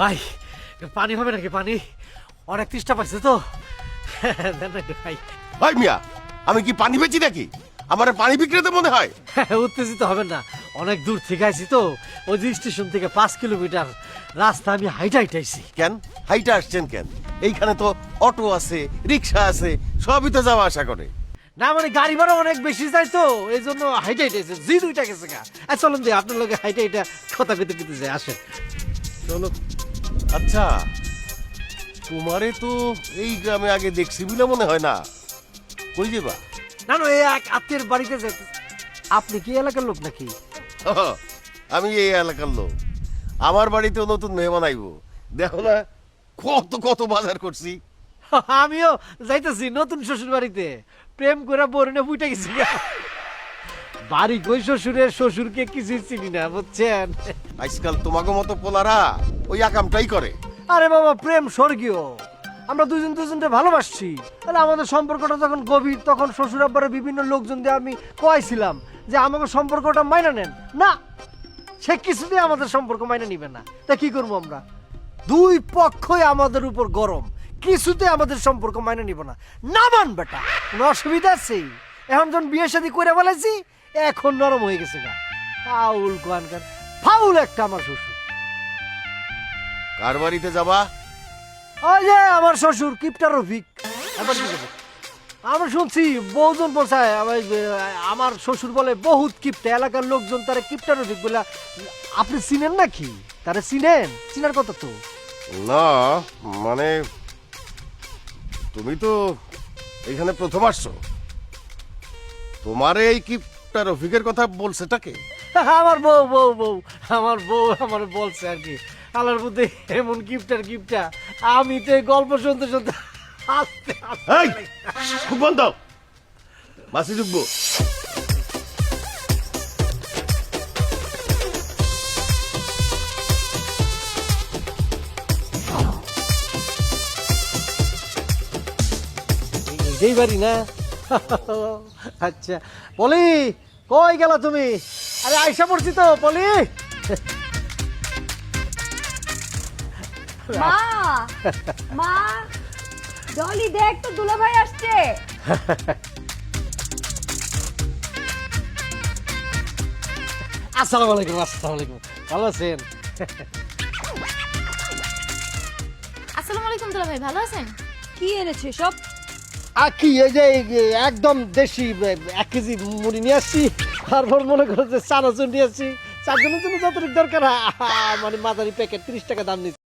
ভাই পানি হবে নাকি পানি? অনেক তৃষ্ণা পাইছে তো। দেন না একটু খাই ভাই মিয়া আমি কি পানি বেচি নাকি? আমার পানি বিক্রেতা মনে হয়। উত্তেজিত হবেন না অনেক দূর থেকে আইছি তো। ওই যে স্টেশন থেকে পাঁচ কিলোমিটার রাস্তা আমি হাইটা হাইটাইছি। কেন? হাইটা আসছেন কেন? এইখানে তো অটো আছে রিক্সা আছে সবই তো যাওয়া আসা করে। না মানে গাড়ি ভাড়া অনেক বেশি যায় তো এই জন্য হাইটা হাইটাইছে। জি দুইটা গেছে গা। চলুন দিয়ে আপনার লোকে হাইটা হাইটা কথা পেতে পেতে যায় আসেন। চলো আচ্ছা তোমারে তো এই গ্রামে আগে দেখছি বলে মনে হয় না। কই যাবা? না না এই এক আত্মীয়ের বাড়িতে যেতে আপনি কি এলাকার লোক নাকি? আমি এই এলাকার লোক। আমার বাড়িতেও নতুন মেহমান আইব। দেখো না কত কত বাজার করছি। আমিও যাইতেছি নতুন শ্বশুর বাড়িতে প্রেম করে বরণে বুইটা গেছি। বাড়ি কই শ্বশুরের শ্বশুরকে কিছু চিনি না বুঝছেন? আজকাল তোমাকে মতো পোলারা ওই আকামটাই করে। আরে বাবা প্রেম স্বর্গীয়। আমরা দুজন দুজনকে ভালোবাসছি। তাহলে আমাদের সম্পর্কটা যখন গভীর তখন শ্বশুর আব্বারের বিভিন্ন লোকজন দিয়ে আমি কয়েছিলাম যে আমাকে সম্পর্কটা মাইনা নেন। না সে কিছুতেই আমাদের সম্পর্ক মাইনা নিবে না। তা কি করব আমরা? দুই পক্ষই আমাদের উপর গরম। কিছুতে আমাদের সম্পর্ক মাইনা নিব না। না মান বেটা কোনো অসুবিধা আছে? এখন যখন বিয়ে শাদী করে ফেলেছি এখন নরম হয়ে গেছে গা। ফাউল কোয়ানকার ফাউল একটা আমার শ্বশুর। কার বাড়িতে যাবা? ওই যে আমার শ্বশুর কিপটা রফিক। এবার কি করব? আমি শুনছি বহুজন বলছায় আমার আমার শ্বশুর বলে বহুত কিপটা এলাকার লোকজন তারা কিপটা রফিক বলে আপনি চিনেন নাকি? তারা চিনেন? চিনার কথা তো। না মানে তুমি তো এখানে প্রথম আসছো। তোমার এই কিপটা রফিকের কথা বলছেটাকে আমার বউ বউ বউ আমার বউ আমার বলছে আর কি। আলার মধ্যে এমন গিফটার গিফটা আমি তো এই গল্প শুনতে শুনতে হাসতে এই হাসতে খুব বন্ধ। মাসি যুগবো। এই বাড়ি না? আচ্ছা পলি কই গেল তুমি? আরে আইসা পড়ছি তো পলি। মা মা ডলি দেখ তো দুলা ভাই আসছে। আসসালামু আলাইকুম আসসালামু আলাইকুম। ভালো আছেন? আসসালামু আলাইকুম দুলা ভাই ভালো আছেন? কি এনেছে সব? কি এই যে একদম দেশি, এক কেজি মুড়ি নিয়ে আসছি, তারপর মনে করো যে চানাচুর নিয়ে আসছি। চারজনের জন্য যতটুকু দরকার মানে মাঝারি প্যাকেট তিরিশ টাকা দাম নিচ্ছে।